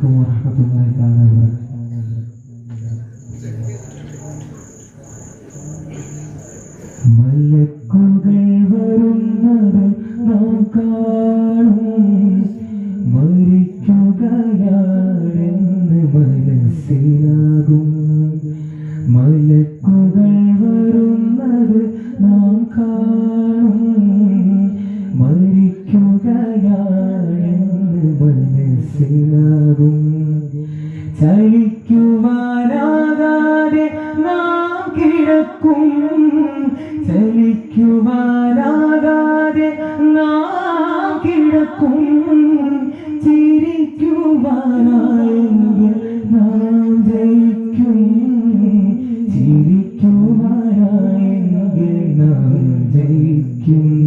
അലൈക്കും വറഹമത്തുള്ളാഹി തആല മലക്കുകൾ വരുന്നത് നാം കാണും മരിക്കുകയാണെന്ന് മനസ്സിലാകും. മലക്കുകൾ വരുന്നത് നാം കാണും മരിക്കുകയാണെന്ന് മനസ്സിലാകും. ചലിക്കുവാനാകാതെ നാം കിടക്കും. ചലിക്കുവാനാകാതെ നാം കിടക്കും. ചിരിക്കുവാനായെങ്കിൽ നാം ജയിക്കും. ചിരിക്കുവാനായെങ്കിൽ നാം ജയിക്കും.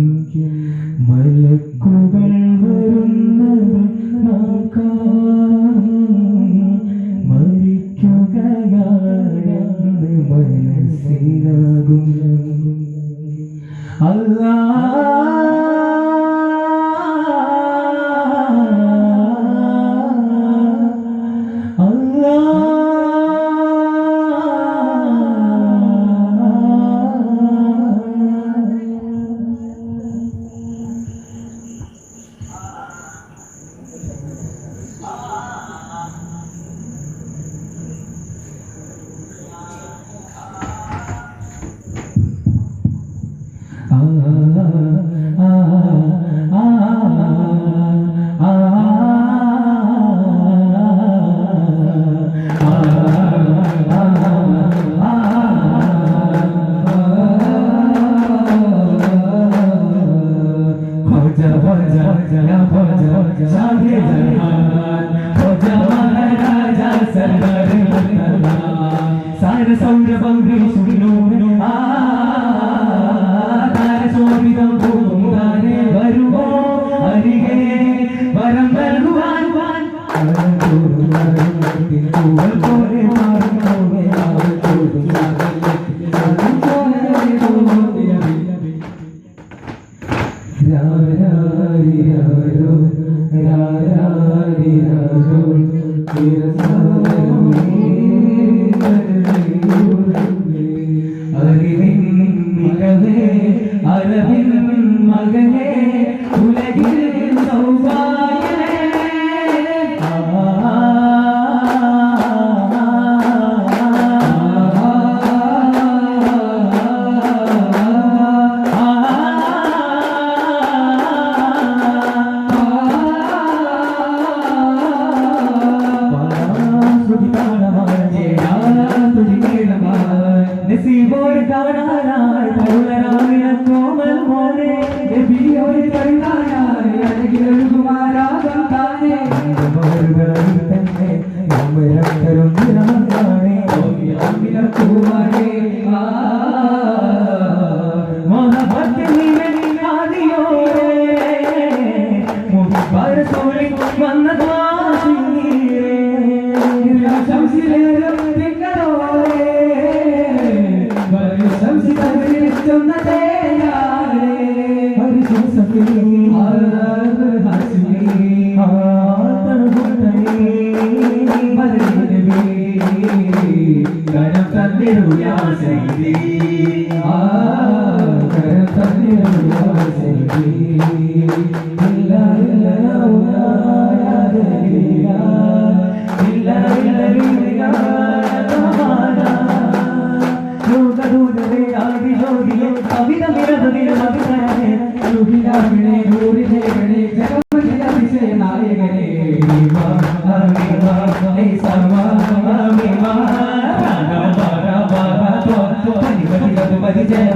വരം നൽകുവാൻ പോലെ മകനെ കാണാനായി കരുണരാവിനെ കോമൽ മോനെ നബിയോട് കണ്ടാനായി ధర్మిణి గౌరి దేవిణి జగమతి అభిషే నాయగణి జయ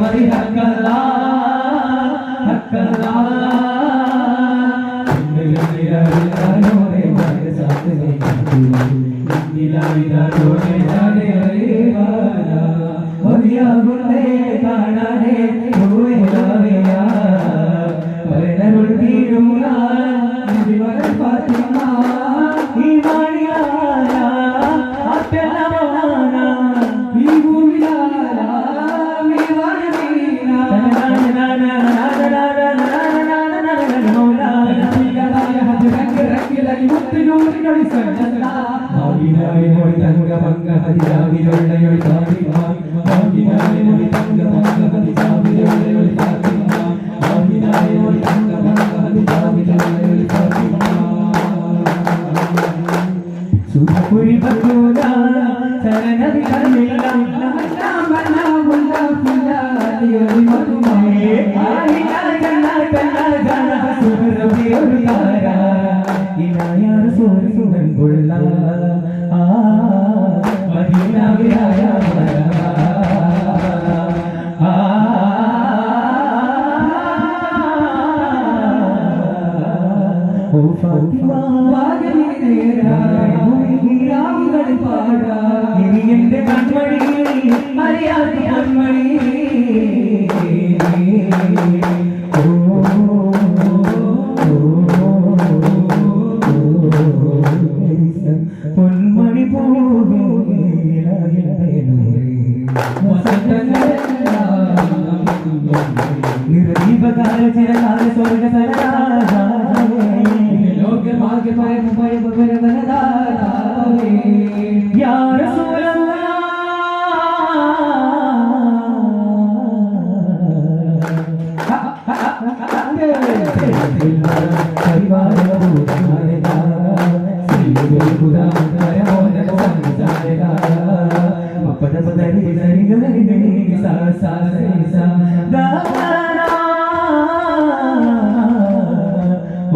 না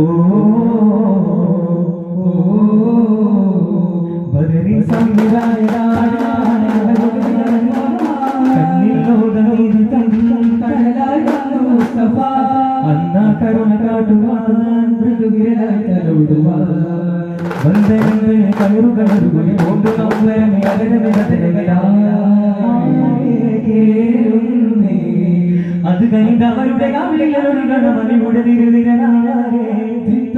Oh കൈതവരുടെ കാവിലൊരു ഗണമണിയുടെ തിരുതിരനാളെ തിത്ത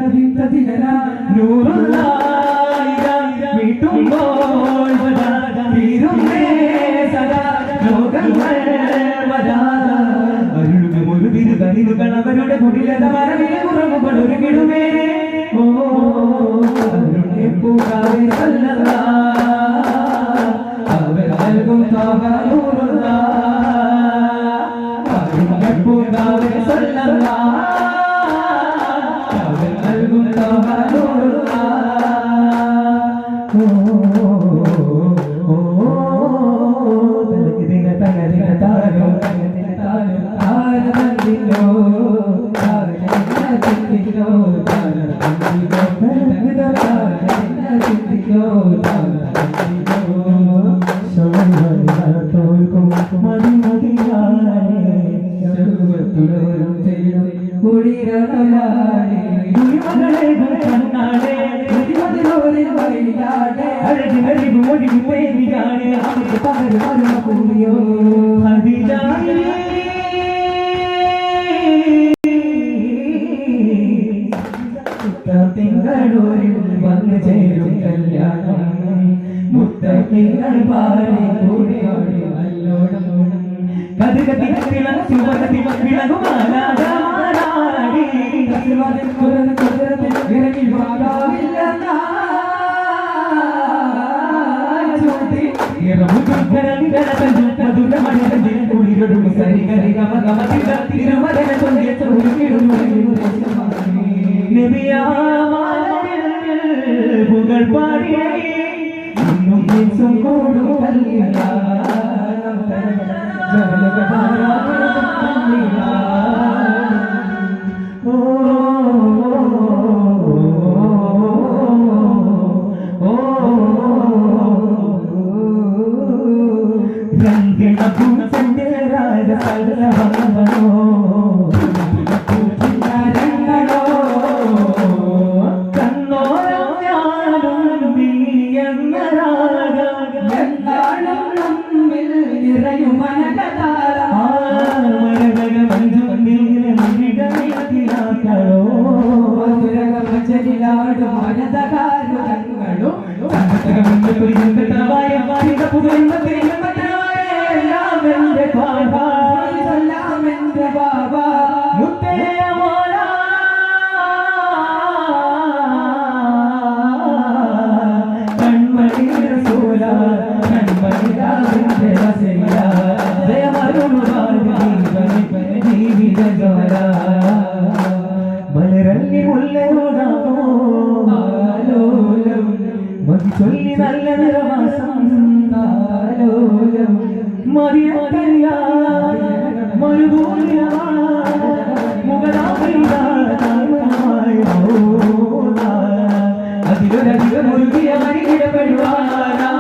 quedó കടൂരിൽ വന്നു ചേരും കല്യാണം മുത്തങ്ങൾ പാടി കൂടി തിരുമല നബിയാ புகழ் பாடியே. இன்னும் பேசும் கோடும் பல்லியா రంగిణ భూమి సందేరాయ సర్వమనో ജീവിതജോല മലരങ്ങി ഉള്ളോടാമോ ചൊല്ലി നല്ല നിറവാസോലം മതിയല്ല മരുഭൂമിയ അതിലൊരധികം മുഴുകിയ മരികിടപ്പെടുവാനാ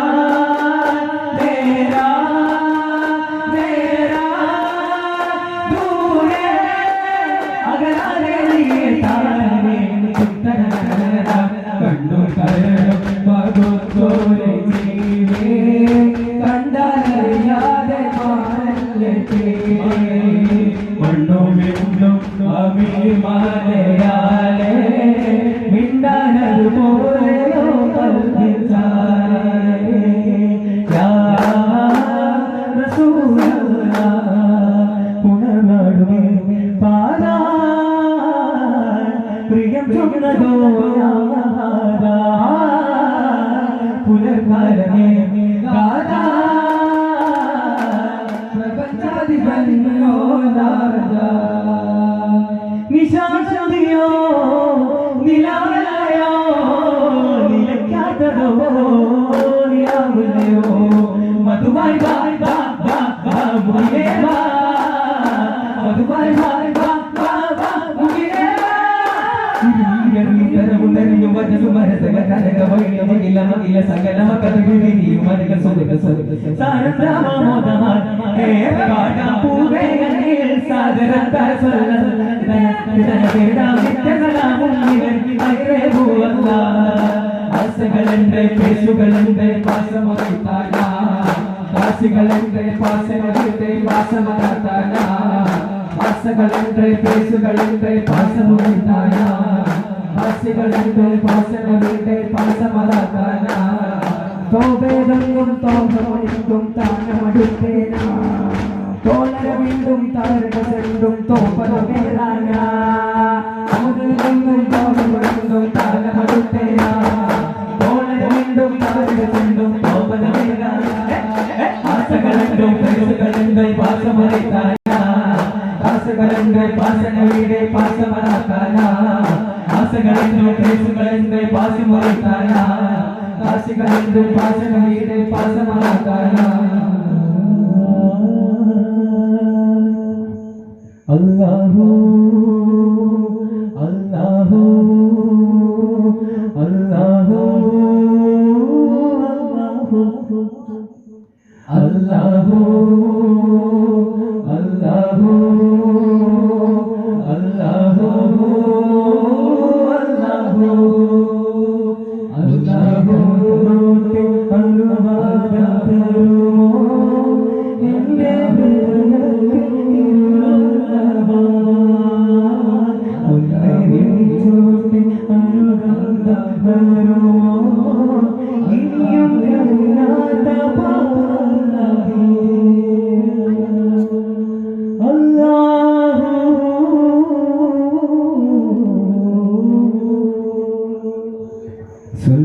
കണ്ടു കരയ പുനർഭരണേ ദാദാ പ്രപഞ്ചാധിപനോ ദാദാ നിശാശതിയോ നിലാവലയോ നിലയ്ക്കാത്തതോ നിലാവലയോ മധുബായ് ബായ് ബാ ബാ ബാ മധുബായ് ബാ സകല സകല കഥകളി നീമതിക സുഖ സുഖ സരസമോദമാ ഹേ കാടാ പൂവേ സാദര തരസല്ല തനകേടാ വിത്യസലാമും നിവൻ അഗ്രേ ഭൂവല്ലാ ആസകളെന്റെ പേശുകളെന്റെ പാസമൊത്താന ആസകളെന്റെ പാസമൊത്തെ ആസ്തികൾ വീട്ടിൽ പാസങ്ങൾ വീട്ടിൽ പാസമതാക്കാന തോപേതെങ്കും തോപമണിക്കും താനമടുത്തേന വീണ്ടും തളരക ചെണ്ടും തോപ്പന മേലാന അമുതെങ്കും തോപമണിക്കും വീണ്ടും തളരക ചെണ്ടും തോപ്പന മേലാന ആസകളുണ്ടും പരിസുകളുണ്ടും പാസമറിത്താന പാസ गणेश गणेश गणेश गए पास मोरी तारा काश गणेश दे पास गणेश दे पास मरा तारा अल्लाहू अल्लाहू अल्लाहू अल्लाहू अल्लाहू